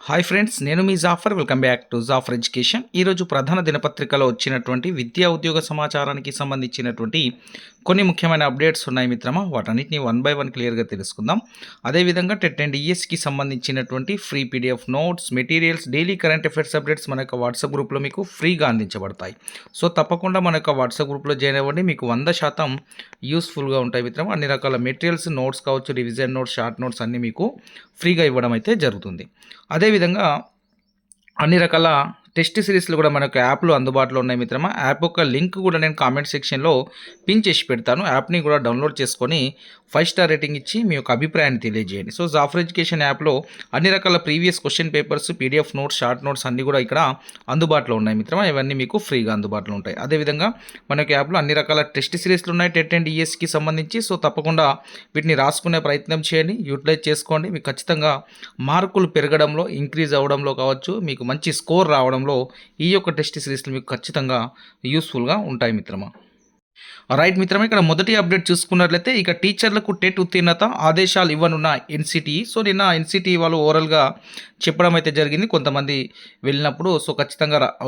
Hi friends నేను మీ Jafar welcome back to Jafar education ఈరోజు ప్రధాన దినపత్రికలో వచ్చినటువంటి విద్యా ఉద్యోగ సమాచారానికి సంబంధించినటువంటి కొన్ని ముఖ్యమైన అప్డేట్స్ ఉన్నాయి మిత్రమా. వాటన్నిటిని వన్ బై వన్ క్లియర్గా తెలుసుకుందాం. అదేవిధంగా టెట్ అండ్ ఈఎస్కి సంబంధించినటువంటి free PDF notes materials daily current affairs updates మన యొక్క వాట్సాప్ గ్రూప్లో మీకు ఫ్రీగా అందించబడతాయి. సో తప్పకుండా మన యొక్క వాట్సాప్ గ్రూప్లో జాయిన్ అవ్వండి. మీకు వంద శాతం యూస్ఫుల్గా ఉంటాయి మిత్రమా. అన్ని రకాల మెటీరియల్స్ నోట్స్ కావచ్చు రివిజన్ నోట్స్ షార్ట్ నోట్స్ అన్నీ మీకు ఫ్రీగా ఇవ్వడం అయితే జరుగుతుంది. అదే అదేవిధంగా అన్ని రకాల టెస్ట్ సిరీస్లు కూడా మనకు యాప్లు అందుబాటులో ఉన్నాయి మిత్రమా. యాప్ యొక్క లింక్ కూడా నేను కామెంట్ సెక్షన్లో పిన్ చేసి పెడతాను. యాప్ని కూడా డౌన్లోడ్ చేసుకొని ఫైవ్ స్టార్ రేటింగ్ ఇచ్చి మీ యొక్క అభిప్రాయాన్ని తెలియజేయండి. సో జాఫర్ ఎడ్యుకేషన్ యాప్లో అన్ని రకాల previous question papers PDF notes short notes అన్నీ కూడా ఇక్కడ అందుబాటులో ఉన్నాయి మిత్రమా. ఇవన్నీ మీకు ఫ్రీగా అందుబాటులో ఉంటాయి. అదేవిధంగా మనకి యాప్లో అన్ని రకాల టెస్ట్ సిరీస్లు ఉన్నాయి. టెట్ అండ్ ఈఎస్కి సంబంధించి. సో తప్పకుండా వీటిని రాసుకునే ప్రయత్నం చేయండి. యూటిలైజ్ చేసుకోండి. మీకు ఖచ్చితంగా మార్కులు పెరగడంలో ఇంక్రీజ్ అవ్వడంలో కావచ్చు మీకు మంచి స్కోర్ రావడంలో ఈ యొక్క టెస్ట్ సిరీస్లు మీకు ఖచ్చితంగా యూస్ఫుల్గా ఉంటాయి మిత్రమా. రైట్ మిత్రమే ఇక్కడ మొదటి అప్డేట్ చూసుకున్నట్లయితే ఇక టీచర్లకు టెట్ ఉత్తీర్ణత ఆదేశాలు ఇవ్వనున్న ఎన్సిటిఈ. సో నిన్న ఎన్సిటిఈ వాళ్ళు ఓవరాల్గా చెప్పడం అయితే జరిగింది. కొంతమంది వెళ్ళినప్పుడు సో ఖచ్చితంగా రా-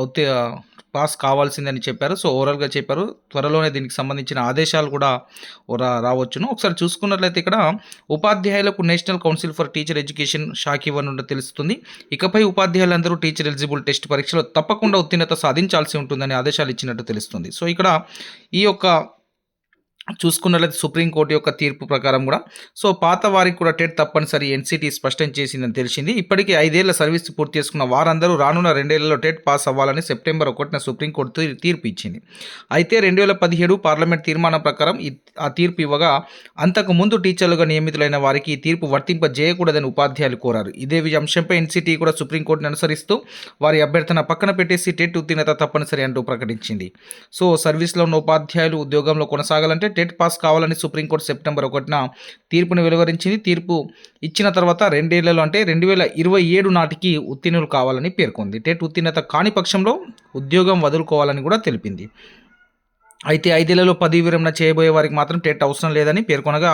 పాస్ కావాల్సిందని చెప్పారు. సో ఓవరాల్గా చెప్పారు. త్వరలోనే దీనికి సంబంధించిన ఆదేశాలు కూడా రా రావచ్చును. ఒకసారి చూసుకున్నట్లయితే ఇక్కడ ఉపాధ్యాయులకు national council for teacher education shock ఇవ్వనుండ తెలుస్తుంది. ఇకపై ఉపాధ్యాయులందరూ టీచర్ ఎలిజిబుల్ టెస్ట్ పరీక్షలో తప్పకుండా ఉత్తీర్ణత సాధించాల్సి ఉంటుందని ఆదేశాలు ఇచ్చినట్టు తెలుస్తుంది. సో ఇక్కడ ఈ యొక్క చూసుకున్నట్లయితే సుప్రీంకోర్టు యొక్క తీర్పు ప్రకారం కూడా. సో పాత వారికి కూడా టెట్ తప్పనిసరి ఎన్సిటీ స్పష్టం చేసిందని తెలిసింది. ఇప్పటికీ ఐదేళ్ళ సర్వీస్ పూర్తి చేసుకున్న వారందరూ రానున్న రెండేళ్ళలో టెట్ పాస్ అవ్వాలని సెప్టెంబర్ ఒకటిన సుప్రీంకోర్టు తీర్పు ఇచ్చింది. అయితే రెండు వేల పదిహేడు పార్లమెంట్ తీర్మానం ప్రకారం ఆ తీర్పు ఇవ్వగా అంతకు ముందు టీచర్లుగా నియమితులైన వారికి ఈ తీర్పు వర్తింపజేయకూడదని ఉపాధ్యాయులు కోరారు. ఇదే అంశంపై ఎన్సిటీ కూడా సుప్రీంకోర్టును అనుసరిస్తూ వారి అభ్యర్థన పక్కన పెట్టేసి టెట్ ఉత్తీర్ణత తప్పనిసరి అంటూ ప్రకటించింది. సో సర్వీస్లో ఉన్న ఉపాధ్యాయులు ఉద్యోగంలో కొనసాగాలంటే టెట్ పాస్ కావాలని సుప్రీంకోర్టు సెప్టెంబర్ ఒకటిన తీర్పును వెలువరించింది. తీర్పు ఇచ్చిన తర్వాత రెండేళ్ళలో అంటే రెండు వేల ఇరవై ఏడు నాటికి ఉత్తీర్ణులు కావాలని పేర్కొంది. టెట్ ఉత్తీర్ణత కాని పక్షంలో ఉద్యోగం వదులుకోవాలని కూడా తెలిపింది. అయితే ఐదేళ్ళలో పదవి విరమణ చేయబోయే వారికి మాత్రం టెట్ అవసరం లేదని పేర్కొనగా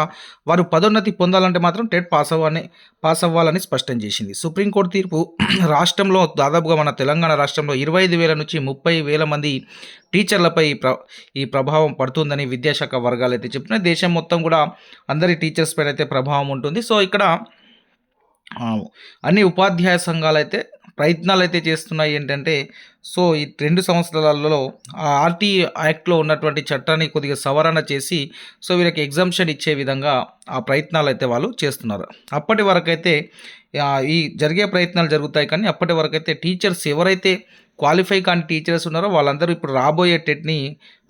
వారు పదోన్నతి పొందాలంటే మాత్రం టెట్ పాస్ అవ్వాలని పాస్ అవ్వాలని స్పష్టం చేసింది. సుప్రీంకోర్టు తీర్పు రాష్ట్రంలో దాదాపుగా మన తెలంగాణ రాష్ట్రంలో ఇరవై ఐదు వేల నుంచి ముప్పై వేల మంది టీచర్లపై ఈ ప్ర ఈ ప్రభావం పడుతుందని విద్యాశాఖ వర్గాలు అయితే చెప్తున్నాయి. దేశం మొత్తం కూడా అందరి టీచర్స్ పైన అయితే ప్రభావం ఉంటుంది. సో ఇక్కడ అన్ని ఉపాధ్యాయ సంఘాలు అయితే ప్రయత్నాలు అయితే చేస్తున్నాయి ఏంటంటే సో ఈ రెండు సంవత్సరాలలో ఆ ఆర్టీ యాక్ట్లో ఉన్నటువంటి చట్టాన్ని కొద్దిగా సవరణ చేసి సో వీళ్ళకి ఎగ్జామ్షన్ ఇచ్చే విధంగా ఆ ప్రయత్నాలు అయితే వాళ్ళు చేస్తున్నారు. అప్పటి వరకైతే ఈ జరిగే ప్రయత్నాలు జరుగుతాయి కానీ అప్పటి వరకైతే టీచర్స్ ఎవరైతే క్వాలిఫై కాని టీచర్స్ ఉన్నారో వాళ్ళందరూ ఇప్పుడు రాబోయే టెట్ని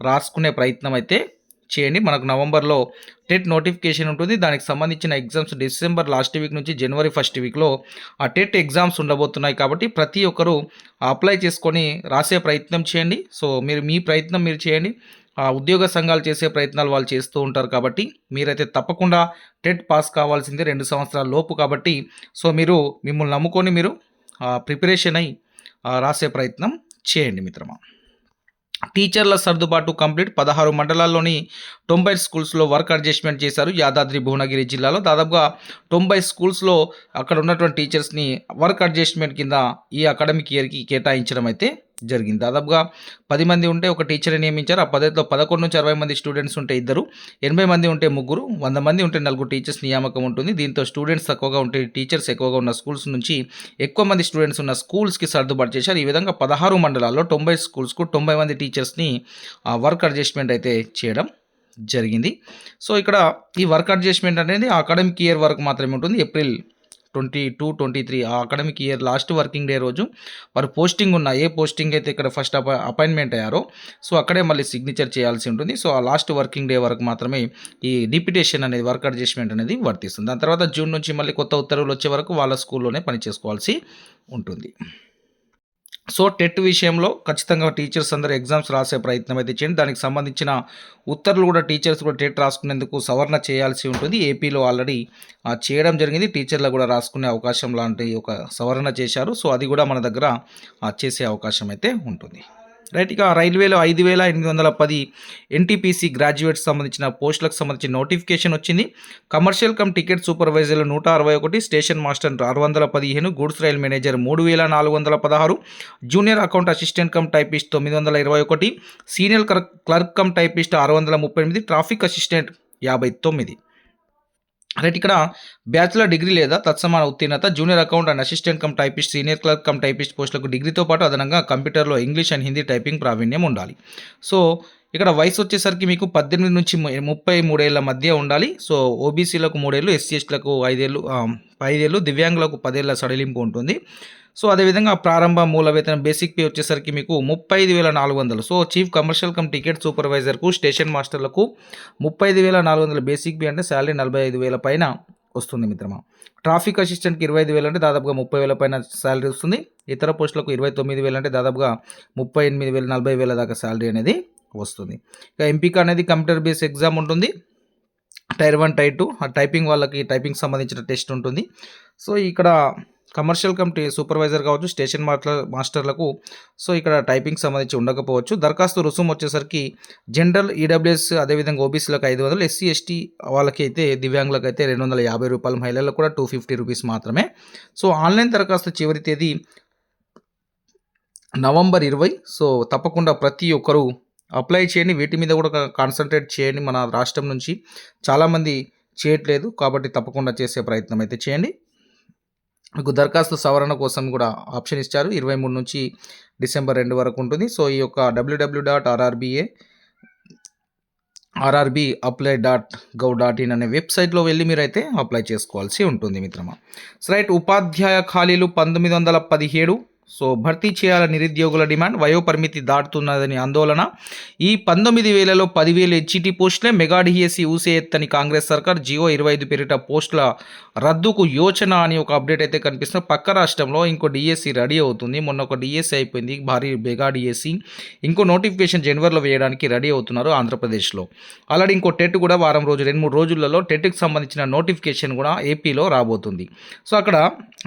రాసుకునే ప్రయత్నం అయితే చేయండి. మనకు నవంబర్లో టెట్ నోటిఫికేషన్ ఉంటుంది. దానికి సంబంధించిన ఎగ్జామ్స్ డిసెంబర్ లాస్ట్ వీక్ నుంచి జనవరి ఫస్ట్ వీక్లో ఆ టెట్ ఎగ్జామ్స్ ఉండబోతున్నాయి కాబట్టి ప్రతి ఒక్కరూ అప్లై చేసుకొని రాసే ప్రయత్నం చేయండి. సో మీరు మీ ప్రయత్నం మీరు చేయండి. ఆ ఉద్యోగ సంఘాలు చేసే ప్రయత్నాలు వాళ్ళు చేస్తూ ఉంటారు కాబట్టి మీరైతే తప్పకుండా టెట్ పాస్ కావాల్సిందే రెండు సంవత్సరాల లోపు కాబట్టి సో మీరు మిమ్మల్ని నమ్ముకొని మీరు ప్రిపరేషన్ అయి రాసే ప్రయత్నం చేయండి మిత్రమా. టీచర్ల సర్దుబాటు కంప్లీట్. పదహారు మండలాల్లోని తొంభై స్కూల్స్లో వర్క్ అడ్జస్ట్మెంట్ చేశారు. యాదాద్రి భువనగిరి జిల్లాలో దాదాపుగా తొంభై స్కూల్స్లో అక్కడ ఉన్నటువంటి టీచర్స్ని వర్క్ అడ్జస్ట్మెంట్ కింద ఈ అకాడమిక్ ఇయర్కి కేటాయించడం అయితే జరిగింది. దాదాపుగా పది మంది ఉంటే ఒక టీచర్ని నియమించారు. ఆ పద్ధతిలో పదకొండు నుంచి అరవై మంది స్టూడెంట్స్ ఉంటే ఇద్దరు ఎనభై మంది ఉంటే ముగ్గురు వంద మంది ఉంటే నలుగురు టీచర్స్ నియామకం ఉంటుంది. దీంతో స్టూడెంట్స్ తక్కువగా ఉంటే టీచర్స్ ఎక్కువగా ఉన్న స్కూల్స్ నుంచి ఎక్కువ మంది స్టూడెంట్స్ ఉన్న స్కూల్స్కి సర్దుబాటు చేశారు. ఈ విధంగా పదహారు మండలాల్లో తొంభై స్కూల్స్కు తొంభై మంది టీచర్స్ని వర్క్ అడ్జస్ట్మెంట్ అయితే చేయడం జరిగింది. సో ఇక్కడ ఈ వర్క్ అడ్జస్ట్మెంట్ అనేది అకాడమిక్ ఇయర్ వరకు మాత్రమే ఉంటుంది. April twenty two twenty three ఆ academic year last working day రోజు వారు పోస్టింగ్ ఉన్న ఏ పోస్టింగ్ అయితే ఇక్కడ ఫస్ట్ అప అపాయింట్మెంట్ అయ్యారో సో అక్కడే మళ్ళీ సిగ్నేచర్ చేయాల్సి ఉంటుంది. సో ఆ లాస్ట్ వర్కింగ్ డే వరకు మాత్రమే ఈ డిప్యుటేషన్ అనేది వర్క్ అడ్జస్ట్మెంట్ అనేది వర్తిస్తుంది. దాని తర్వాత జూన్ నుంచి మళ్ళీ కొత్త ఉత్తర్వులు వచ్చే వరకు వాళ్ళ స్కూల్లోనే పని చేసుకోవాల్సి ఉంటుంది. సో టెట్ విషయంలో ఖచ్చితంగా టీచర్స్ అందరూ ఎగ్జామ్స్ రాసే ప్రయత్నం అయితే చేయండి. దానికి సంబంధించిన ఉత్తర్వులు కూడా టీచర్స్ కూడా టెట్ రాసుకునేందుకు సవరణ చేయాల్సి ఉంటుంది. ఏపీలో ఆల్రెడీ చేయడం జరిగింది. టీచర్లు కూడా రాసుకునే అవకాశం లాంటి ఒక సవరణ చేశారు. సో అది కూడా మన దగ్గర చేసే అవకాశం అయితే ఉంటుంది. రైట్ ఇక రైల్వేలో ఐదు వేల ఎనిమిది వందల పది ఎన్టీపీసీ గ్రాడ్యుయేట్స్ సంబంధించిన పోస్టులకు సంబంధించిన నోటిఫికేషన్ వచ్చింది. కమర్షియల్ కమ్ టికెట్ సూపర్వైజర్లు నూట అరవై ఒకటి స్టేషన్ మాస్టర్ ఆరు వందల పదిహేను గూడ్స్ రైల్ మేనేజర్ మూడు వేల నాలుగు వందల పదహారు junior account assistant cum typist తొమ్మిది వందల ఇరవై ఒకటి సీనియర్ క్లర్క్ కమ్ టైపిస్ట్ ఆరు వందల ముప్పై ఎనిమిది ట్రాఫిక్ అసిస్టెంట్ యాభై తొమ్మిది. రైట్ ఇక్కడ బ్యాచిలర్ డిగ్రీ లేదా తత్సమాన ఉత్తీర్ణత junior account and assistant cum typist senior clerk cum typist పోస్టులకు డిగ్రీతో పాటు అదనంగా కంప్యూటర్లో ఇంగ్లీష్ అండ్ హిందీ టైపింగ్ ప్రావీణ్యం ఉండాలి. సో ఇక్కడ వయసు వచ్చేసరికి మీకు పద్దెనిమిది నుంచి ముప్పై మూడేళ్ళ మధ్య ఉండాలి. సో ఓబీసీలకు మూడేళ్ళు ఎస్సీ ఎస్టీలకు ఐదేళ్ళు ఐదేళ్ళు దివ్యాంగులకు పదేళ్ళ సడలింపు ఉంటుంది. సో అదేవిధంగా ప్రారంభ మూల వేతనం బేసిక్ పే వచ్చేసరికి మీకు ముప్పై ఐదు వేల నాలుగు వందలు. So chief commercial cum ticket సూపర్వైజర్కు station మాస్టర్లకు ముప్పై ఐదు వేల నాలుగు వందల బేసిక్ పే అంటే శాలరీ నలభై ఐదు వేల పైన వస్తుంది మిత్రమా. ట్రాఫిక్ అసిస్టెంట్కి ఇరవై ఐదు వేలు అంటే దాదాపుగా ముప్పై వేల పైన శాలరీ వస్తుంది. ఇతర పోస్టులకు ఇరవై తొమ్మిది వేలు అంటే దాదాపుగా ముప్పై ఎనిమిది వేలు నలభై వేల దాకా శాలరీ అనేది వస్తుంది. ఇక ఎంపిక అనేది కంప్యూటర్ బేస్ ఎగ్జామ్ ఉంటుంది. టైర్ వన్ టైర్ టూ ఆ టైపింగ్ వాళ్ళకి టైపింగ్ సంబంధించిన టెస్ట్ ఉంటుంది. సో ఇక్కడ కమర్షియల్ కమిటీ సూపర్వైజర్ కావచ్చు స్టేషన్ మాస్టర్ మాస్టర్లకు సో ఇక్కడ టైపింగ్ సంబంధించి ఉండకపోవచ్చు. దరఖాస్తు రుసుము వచ్చేసరికి జనరల్ ఈడబ్ల్యూఎస్ అదేవిధంగా ఓబీసీలకు ఐదు వందలు ఎస్సీ ఎస్టీ వాళ్ళకి అయితే దివ్యాంగులకు అయితే రెండు వందల యాభై రూపాయలు మహిళలకు కూడా టూ ఫిఫ్టీ రూపీస్ మాత్రమే. సో ఆన్లైన్ దరఖాస్తు చివరి తేదీ నవంబర్ ఇరవై. సో తప్పకుండా ప్రతి ఒక్కరూ అప్లై చేయండి. వీటి మీద కూడా కాన్సన్ట్రేట్ చేయండి. మన రాష్ట్రం నుంచి చాలామంది చేయట్లేదు కాబట్టి తప్పకుండా చేసే ప్రయత్నం అయితే చేయండి. మీకు దరఖాస్తు సవరణ కోసం కూడా ఆప్షన్ ఇచ్చారు. ఇరవై మూడు నుంచి డిసెంబర్ రెండు వరకు ఉంటుంది. సో ఈ యొక్క W W dot RRBA RRB apply dot gov dot in అనే వెబ్సైట్లో వెళ్ళి మీరైతే అప్లై చేసుకోవాల్సి ఉంటుంది మిత్రమా. So right. ఉపాధ్యాయ ఖాళీలు పంతొమ్మిది వందల పదిహేడు. సో భర్తీ చేయాలని నిరుద్యోగుల డిమాండ్ వయోపరిమితి దాటుతున్నదని ఆందోళన. ఈ పంతొమ్మిది వేలలో పదివేలు హెచ్ఈటీ పోస్టులే మెగా డిఎస్సి ఊసే ఎత్తని కాంగ్రెస్ సర్కార్ జియో ఇరవై ఐదు పేరిట పోస్టుల రద్దుకు యోచన అని ఒక అప్డేట్ అయితే కనిపిస్తుంది పక్క రాష్ట్రంలో ఇంకో డిఎస్సి రెడీ అవుతుంది. మొన్న ఒక డిఎస్సి అయిపోయింది భారీ మెగా డిఎస్సి. ఇంకో నోటిఫికేషన్ జనవరిలో వేయడానికి రెడీ అవుతున్నారు ఆంధ్రప్రదేశ్లో. ఆల్రెడీ ఇంకో టెట్ కూడా వారం రోజు రెండు మూడు రోజులలో టెట్కి సంబంధించిన నోటిఫికేషన్ కూడా ఏపీలో రాబోతుంది. సో అక్కడ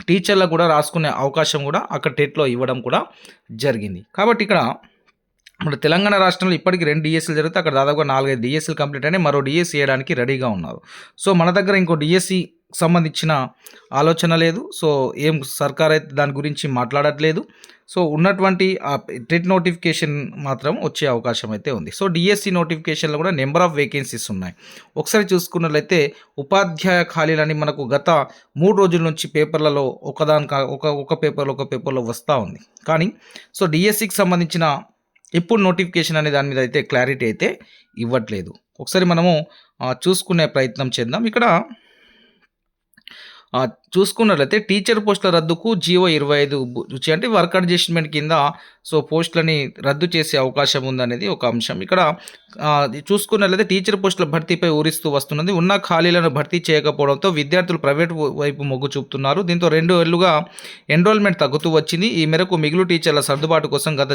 టీచర్లకు కూడా రాసుకునే అవకాశం కూడా అక్కడ టెట్ టెట్లో ఇవ్వడం కూడా జరిగింది. కాబట్టి ఇక్కడ మన తెలంగాణ రాష్ట్రంలో ఇప్పటికి రెండు డిఎస్సీలు జరిగితే అక్కడ దాదాపుగా నాలుగైదు డిఎస్సీలు కంప్లీట్ అయినాయి. మరో డిఎస్సీ చేయడానికి రెడీగా ఉన్నారు. సో మన దగ్గర ఇంకో డిఎస్సి సంబంధించిన ఆలోచన లేదు. సో ఏం సర్కార్ అయితే దాని గురించి మాట్లాడట్లేదు. సో ఉన్నటువంటి ఆ టెట్ నోటిఫికేషన్ మాత్రం వచ్చే అవకాశం అయితే ఉంది. సో డిఎస్సి నోటిఫికేషన్లో కూడా నెంబర్ ఆఫ్ వేకెన్సీస్ ఉన్నాయి. ఒకసారి చూసుకున్నట్లయితే ఉపాధ్యాయ ఖాళీలని మనకు గత మూడు రోజుల నుంచి పేపర్లలో ఒకదాని కా ఒక ఒక పేపర్లో ఒక పేపర్లో వస్తూ ఉంది. కానీ సో డిఎస్సికి సంబంధించిన ఎప్పుడు నోటిఫికేషన్ అనే దాని మీద అయితే క్లారిటీ అయితే ఇవ్వట్లేదు. ఒకసారి మనము చూసుకునే ప్రయత్నం చేద్దాం. ఇక్కడ ఆ, చూసుకున్నట్లయితే టీచర్ పోస్టుల రద్దుకు జీవో ఇరవై ఐదు రుచి అంటే వర్క్ అడ్జస్ట్మెంట్ కింద సో పోస్టులని రద్దు చేసే అవకాశం ఉందనేది ఒక అంశం. ఇక్కడ చూసుకున్నట్లయితే టీచర్ పోస్టుల భర్తీపై ఊరిస్తూ వస్తున్నది. ఉన్న ఖాళీలను భర్తీ చేయకపోవడంతో విద్యార్థులు ప్రైవేట్ వైపు మొగ్గు చూపుతున్నారు. దీంతో రెండు ఏళ్ళుగా ఎన్రోల్మెంట్ తగ్గుతూ వచ్చింది. ఈ మేరకు మిగులు టీచర్ల సర్దుబాటు కోసం గత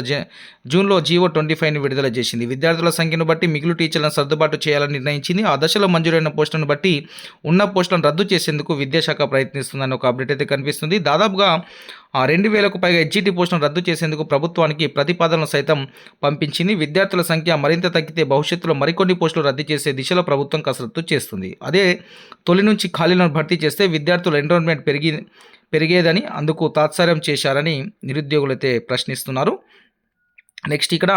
జూన్లో జీవో ట్వంటీ ఫైవ్ని విడుదల చేసింది. విద్యార్థుల సంఖ్యను బట్టి మిగులు టీచర్లను సర్దుబాటు చేయాలని నిర్ణయించింది. ఆ దశలో మంజూరైన పోస్టులను బట్టి ఉన్న పోస్టులను రద్దు చేసేందుకు విద్యాశాఖ ప్రయత్నిస్తుంది ప్రయత్నిస్తుందని ఒక అప్డేట్ అయితే కనిపిస్తుంది. దాదాపుగా ఆ రెండు వేలకు పైగా హెచ్జిటి పోస్టును రద్దు చేసేందుకు ప్రభుత్వానికి ప్రతిపాదనలు సైతం పంపించింది. విద్యార్థుల సంఖ్య మరింత తగ్గితే భవిష్యత్తులో మరికొన్ని పోస్టులు రద్దు చేసే దిశలో ప్రభుత్వం కసరత్తు చేస్తుంది. అదే తొలి నుంచి ఖాళీలను భర్తీ చేస్తే విద్యార్థుల ఎన్రోల్మెంట్ పెరిగి పెరిగేదని అందుకు తాత్సారం చేశారని నిరుద్యోగులైతే ప్రశ్నిస్తున్నారు. నెక్స్ట్ ఇక్కడ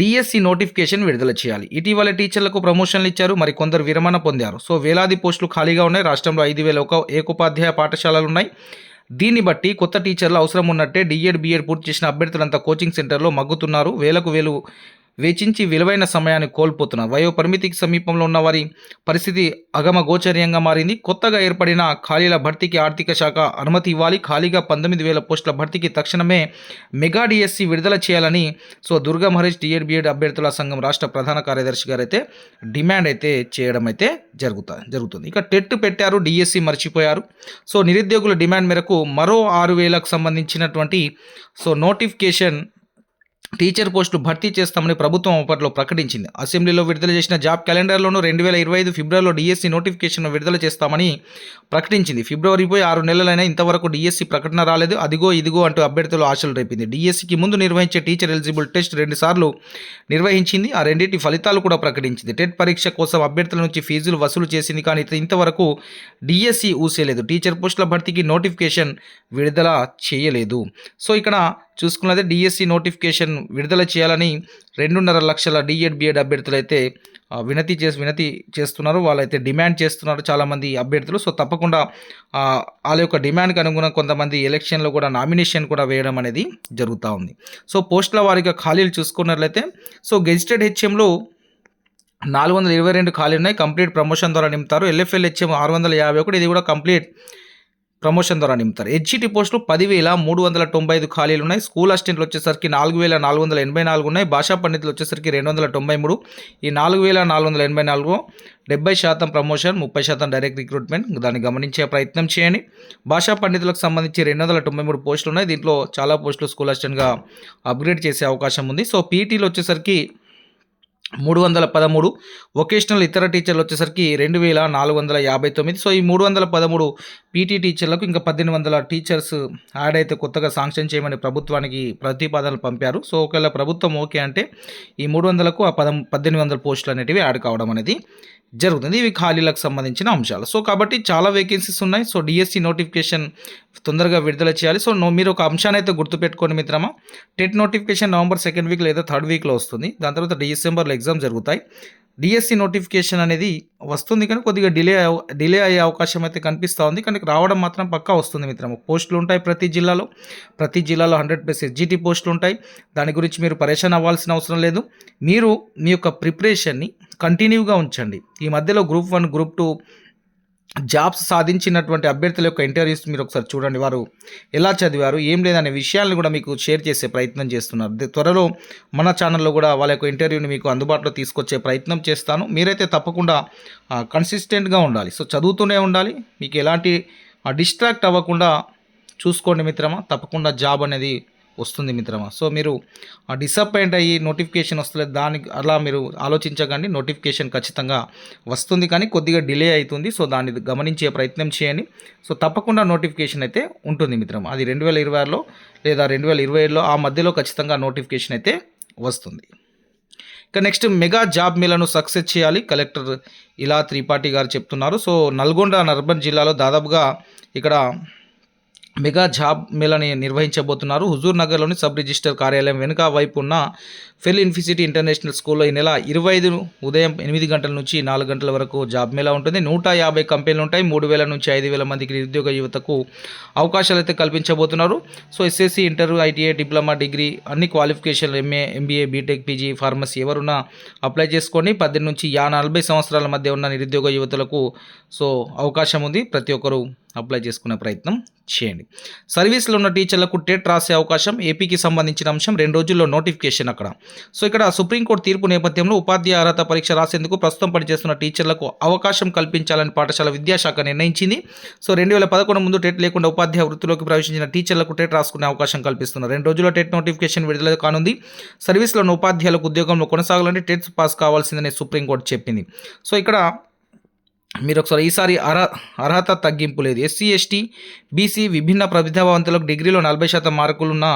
డిఎస్సి నోటిఫికేషన్ విడుదల చేయాలి. ఇటీవల టీచర్లకు ప్రమోషన్లు ఇచ్చారు మరి కొందరు విరమణ పొందారు. సో వేలాది పోస్టులు ఖాళీగా ఉన్నాయి. రాష్ట్రంలో ఐదు వేల ఒక ఏకోపాధ్యాయ పాఠశాలలు ఉన్నాయి. దీన్ని బట్టి కొత్త టీచర్లు అవసరం ఉన్నట్టే డిఎడ్ బిఎడ్ పూర్తి చేసిన అభ్యర్థులంతా కోచింగ్ సెంటర్లో మగ్గుతున్నారు. వేలకు వేలు వేచించి విలువైన సమయాన్ని కోల్పోతున్నారు. వయో పరిమితికి సమీపంలో ఉన్న వారి పరిస్థితి అగమగోచర్యంగా మారింది. కొత్తగా ఏర్పడిన ఖాళీల భర్తీకి ఆర్థిక శాఖ అనుమతి ఇవ్వాలి. ఖాళీగా పంతొమ్మిది వేల పోస్టుల భర్తీకి తక్షణమే మెగా డిఎస్సి విడుదల చేయాలని so Durga Mahesh DEd BEd అభ్యర్థుల సంఘం రాష్ట్ర ప్రధాన కార్యదర్శి గారు అయితే డిమాండ్ అయితే చేయడం అయితే జరుగుతా జరుగుతుంది. ఇక టెట్ పెట్టారు డిఎస్సి మర్చిపోయారు. సో నిరుద్యోగుల డిమాండ్ మేరకు మరో ఆరు వేలకు సంబంధించినటువంటి సో నోటిఫికేషన్ టీచర్ పోస్టులు భర్తీ చేస్తామని ప్రభుత్వం అప్పట్లో ప్రకటించింది. అసెంబ్లీలో విడుదల చేసిన జాబ్ క్యాలెండర్లోనూ రెండు వేల ఇరవై ఐదు ఫిబ్రవరిలో డిఎస్సి నోటిఫికేషన్ విడుదల చేస్తామని ప్రకటించింది. ఫిబ్రవరి పోయి ఆరు నెలలైనా ఇంతవరకు డిఎస్సి ప్రకటన రాలేదు. అదిగో ఇదిగో అంటూ అభ్యర్థులు ఆశలు రేపింది. డిఎస్సికి ముందు నిర్వహించే టీచర్ ఎలిజిబుల్ టెస్ట్ రెండుసార్లు నిర్వహించింది. ఆ రెండింటి ఫలితాలు కూడా ప్రకటించింది. టెట్ పరీక్ష కోసం అభ్యర్థుల నుంచి ఫీజులు వసూలు చేసింది కానీ ఇంతవరకు డిఎస్సి ఊసేలేదు. టీచర్ పోస్టుల భర్తీకి నోటిఫికేషన్ విడుదల చేయలేదు. సో ఇక్కడ చూసుకున్నదే డిఎస్సి నోటిఫికేషన్ విడుదల చేయాలని రెండున్నర లక్షల డిఎడ్ బిఎడ్ అభ్యర్థులు అయితే వినతి చేసి వినతి చేస్తున్నారు. వాళ్ళైతే డిమాండ్ చేస్తున్నారు చాలామంది అభ్యర్థులు. సో తప్పకుండా వాళ్ళ యొక్క డిమాండ్కి అనుగుణంగా కొంతమంది ఎలక్షన్లో కూడా నామినేషన్ కూడా వేయడం అనేది జరుగుతూ ఉంది. సో పోస్టుల వారిగా ఖాళీలు చూసుకున్నట్లయితే సో గెజిటెడ్ హెచ్ఎంలో నాలుగు వందల ఇరవై రెండు ఖాళీ ఉన్నాయి. కంప్లీట్ ప్రమోషన్ ద్వారా నింపుతారు. ఎల్ఎఫ్ఎల్ హెచ్ఎం ఆరు వందల యాభై ఒకటి. ఇది కూడా కంప్లీట్ ప్రమోషన్ ద్వారా నింపుతారు. హెచ్జిటి పోస్టులు పదివేల మూడు వందల తొంభై ఐదు ఖాళీలు ఉన్నాయి. స్కూల్ అసిస్టెంట్లు వచ్చేసరికి నాలుగు వేల నాలుగు వందల ఎనభై నాలుగు ఉన్నాయి. భాషా పండితులు వచ్చేసరికి రెండు వందల తొంభై మూడు. ఈ నాలుగు వేల నాలుగు వందల ఎనభై నాలుగు డెబ్బై శాతం ప్రమోషన్ ముప్పై శాతం డైరెక్ట్ రిక్రూట్మెంట్. దాన్ని గమనించే ప్రయత్నం చేయండి. భాషా పండితులకు సంబంధించి రెండు వందల తొంభై మూడు పోస్టులు ఉన్నాయి. దీంట్లో చాలా పోస్టులు స్కూల్ అసిస్టెంట్గా అప్గ్రేడ్ చేసే అవకాశం ఉంది. సో పీటీలు వచ్చేసరికి మూడు వందల పదమూడు వొకేషనల్ ఇతర టీచర్లు వచ్చేసరికి రెండు వేల నాలుగు వందల యాభై తొమ్మిది. సో ఈ మూడు వందల పదమూడు పీటీ టీచర్లకు ఇంకా పద్దెనిమిది వందల టీచర్స్ యాడ్ అయితే కొత్తగా శాంక్షన్ చేయమని ప్రభుత్వానికి ప్రతిపాదనలు పంపారు. సో ఒకవేళ ప్రభుత్వం ఓకే అంటే ఈ మూడు వందలకు ఆ పదం పద్దెనిమిది వందల పోస్టులు అనేటివి యాడ్ కావడం అనేది జరుగుతుంది. ఇవి ఖాళీలకు సంబంధించిన అంశాలు. సో కాబట్టి చాలా వేకెన్సీస్ ఉన్నాయి. సో డిఎస్సి నోటిఫికేషన్ తొందరగా విడుదల చేయాలి. సో నో- మీరు ఒక అంశాన్ని అయితే గుర్తుపెట్టుకోండి మిత్రమా. TET notification November second week లేదా థర్డ్ వీక్లో వస్తుంది. దాని తర్వాత డిసెంబర్లో ఎగ్జామ్ జరుగుతాయి. డిఎస్సి నోటిఫికేషన్ అనేది వస్తుంది కానీ కొద్దిగా డిలే డిలే అయ్యే అవకాశం అయితే కనిపిస్తూ ఉంది. కానీ రావడం మాత్రం పక్కా వస్తుంది మిత్రమా. పోస్టులు ఉంటాయి ప్రతి జిల్లాలో. ప్రతి జిల్లాలో హండ్రెడ్ ప్లస్ ఎస్జిటి పోస్టులు ఉంటాయి. దాని గురించి మీరు పరేషాన్ అవ్వాల్సిన అవసరం లేదు. మీరు మీ యొక్క ప్రిపరేషన్ని కంటిన్యూగా ఉంచండి. ఈ మధ్యలో group one group two jobs సాధించినటువంటి అభ్యర్థుల యొక్క ఇంటర్వ్యూస్ మీరు ఒకసారి చూడండి. వారు ఎలా చదివారు ఏం లేదనే విషయాలను కూడా మీకు షేర్ చేసే ప్రయత్నం చేస్తున్నారు. త్వరలో మన ఛానల్లో కూడా వాళ్ళ యొక్క ఇంటర్వ్యూని మీకు అందుబాటులో తీసుకొచ్చే ప్రయత్నం చేస్తాను. మీరైతే తప్పకుండా కన్సిస్టెంట్గా ఉండాలి. సో చదువుతూనే ఉండాలి. మీకు ఎలాంటి డిస్ట్రాక్ట్ అవ్వకుండా చూసుకోండి మిత్రమా. తప్పకుండా జాబ్ అనేది వస్తుంది మిత్రమా. సో మీరు డిసప్పాయింట్ అయ్యి నోటిఫికేషన్ వస్తలేదు దానికి అలా మీరు ఆలోచించకండి నోటిఫికేషన్ ఖచ్చితంగా వస్తుంది కానీ కొద్దిగా డిలే అవుతుంది సో దాన్ని గమనించే ప్రయత్నం చేయండి. సో తప్పకుండా నోటిఫికేషన్ అయితే ఉంటుంది మిత్రమా. అది రెండు వేల ఇరవై ఆరులో లేదా రెండు వేల ఇరవై ఏడులో ఆ మధ్యలో ఖచ్చితంగా నోటిఫికేషన్ అయితే వస్తుంది. ఇక నెక్స్ట్ మెగా జాబ్ మేళను సక్సెస్ చేయాలి. కలెక్టర్ ఇలా త్రిపాఠి గారు చెప్తున్నారు. సో నల్గొండ అర్బన్ జిల్లాలో దాదాపుగా ఇక్కడ మెగా జాబ్ మేళని నిర్వహించబోతున్నారు. హుజూర్ నగర్లోని సబ్ రిజిస్టర్ కార్యాలయం వెనుక వైపు ఉన్న ఫెల్ ఇన్ఫిసిటీ ఇంటర్నేషనల్ స్కూల్లో ఈ నెల ఇరవై ఐదు ఉదయం ఎనిమిది గంటల నుంచి నాలుగు గంటల వరకు జాబ్ మేళా ఉంటుంది. నూట యాభై కంపెనీలు ఉంటాయి. మూడు వేల నుంచి ఐదు వేల మందికి నిరుద్యోగ యువతకు అవకాశాలు అయితే కల్పించబోతున్నారు. So SSC inter ITI diploma degree అన్ని క్వాలిఫికేషన్లు MA MBA BTech PG pharmacy ఎవరున్నా అప్లై చేసుకోండి పద్దెనిమిది నుంచి యా నలభై సంవత్సరాల మధ్య ఉన్న నిరుద్యోగ యువతలకు సో అవకాశం ఉంది. ప్రతి ఒక్కరూ అప్లై చేసుకునే ప్రయత్నం చేయండి. సర్వీస్లో ఉన్న టీచర్లకు టెట్ రాసే అవకాశం ఏపీకి సంబంధించిన అంశం రెండు రోజుల్లో నోటిఫికేషన్ అక్కడ. సో ఇక్కడ సుప్రీంకోర్టు తీర్పు నేపథ్యంలో ఉపాధ్యాయ అర్హత పరీక్ష రాసేందుకు ప్రస్తుతం పనిచేస్తున్న టీచర్లకు అవకాశం కల్పించాలని పాఠశాల విద్యాశాఖ నిర్ణయించింది. సో రెండు వేల పదకొండు ముందు టెట్ లేకుండా ఉపాధ్యాయ వృత్తిలోకి ప్రవేశించిన టీచర్లకు టెట్ రాసుకునే అవకాశం కల్పిస్తున్నారు. రెండు రోజుల్లో టెట్ నోటిఫికేషన్ విడుదల కానుంది. సర్వీస్లో ఉపాధ్యాయులకు ఉద్యోగంలో కొనసాగాలంటే టెట్ పాస్ కావాల్సిందని సుప్రీంకోర్టు చెప్పింది. సో ఇక్కడ మీరు ఒకసారి ఈసారి అర్హ అర్హత తగ్గింపు లేదు. ఎస్సీ ఎస్టీ బీసీ విభిన్న ప్రతిభావంతులకు డిగ్రీలో నలభై శాతం మార్కులున్న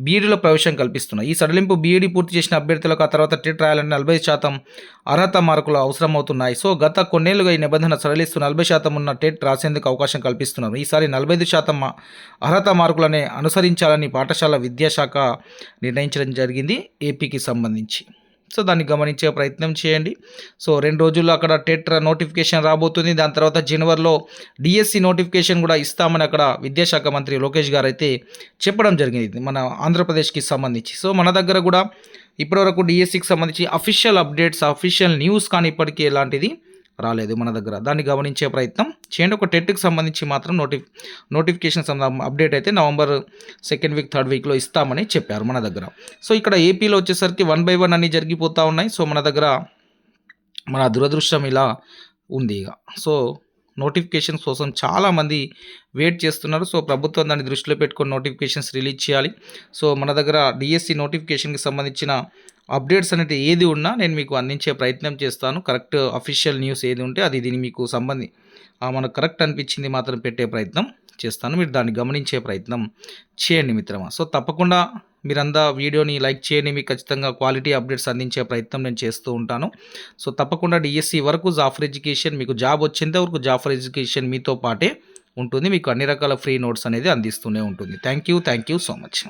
బీఈడీలో ప్రవేశం కల్పిస్తున్నాయి ఈ సడలింపు బీఈడీ పూర్తి చేసిన అభ్యర్థులకు ఆ తర్వాత టెట్ రాయాలంటే నలభై శాతం అర్హత మార్కులు అవసరమవుతున్నాయి. సో గత కొన్నేళ్ళుగా ఈ నిబంధన సడలిస్తూ నలభై శాతం ఉన్న టెట్ రాసేందుకు అవకాశం కల్పిస్తున్నారు. ఈసారి నలభై ఐదు శాతం అర్హత మార్కులనే అనుసరించాలని పాఠశాల విద్యాశాఖ నిర్ణయించడం జరిగింది. ఏపీకి సంబంధించి సో దాన్ని గమనించే ప్రయత్నం చేయండి. సో రెండు రోజుల్లో అక్కడ టెట్ నోటిఫికేషన్ రాబోతుంది. దాని తర్వాత జనవరిలో డిఎస్సి నోటిఫికేషన్ కూడా ఇస్తామని అక్కడ విద్యాశాఖ మంత్రి లోకేష్ గారు అయితే చెప్పడం జరిగింది మన ఆంధ్రప్రదేశ్కి సంబంధించి. సో మన దగ్గర కూడా ఇప్పటివరకు డిఎస్సికి సంబంధించి అఫీషియల్ అప్డేట్స్ అఫీషియల్ న్యూస్ కానీ ఇప్పటికీ ఎలాంటిది రాలేదు మన దగ్గర. దాన్ని గమనించే ప్రయత్నం చేయండి. ఒక టెట్కి సంబంధించి మాత్రం నోటి నోటిఫికేషన్ అప్డేట్ అయితే నవంబర్ సెకండ్ వీక్ థర్డ్ వీక్లో ఇస్తామని చెప్పారు మన దగ్గర. సో ఇక్కడ ఏపీలో వచ్చేసరికి వన్ బై వన్ అన్నీ జరిగిపోతూ ఉన్నాయి. సో మన దగ్గర మన దురదృష్టం ఇలా ఉంది ఇక. సో నోటిఫికేషన్స్ కోసం చాలామంది వెయిట్ చేస్తున్నారు. సో ప్రభుత్వం దాన్ని దృష్టిలో పెట్టుకొని నోటిఫికేషన్స్ రిలీజ్ చేయాలి. సో మన దగ్గర డిఎస్సి నోటిఫికేషన్కి సంబంధించిన అప్డేట్స్ అనేది ఏది ఉన్నా నేను మీకు అందించే ప్రయత్నం చేస్తాను. కరెక్ట్ అఫీషియల్ న్యూస్ ఏది ఉంటే అది దీని మీకు సంబంధి ఆ మనకు కరెక్ట్ అనిపించింది మాత్రం పెట్టే ప్రయత్నం చేస్తాను. మీరు దాన్ని గమనించే ప్రయత్నం చేయండి మిత్రమా. సో తప్పకుండా మీరంతా వీడియోని లైక్ చేయండి. మీకు ఖచ్చితంగా క్వాలిటీ అప్డేట్స్ అందించే ప్రయత్నం నేను చేస్తూ ఉంటాను. సో తప్పకుండా డిఎస్సి వరకు జాఫర్ ఎడ్యుకేషన్ మీకు జాబ్ వచ్చేంత వరకు జాఫర్ ఎడ్యుకేషన్ మీతో పాటే ఉంటుంది. మీకు అన్ని రకాల ఫ్రీ నోట్స్ అనేది అందిస్తూనే ఉంటుంది. Thank you thank you so much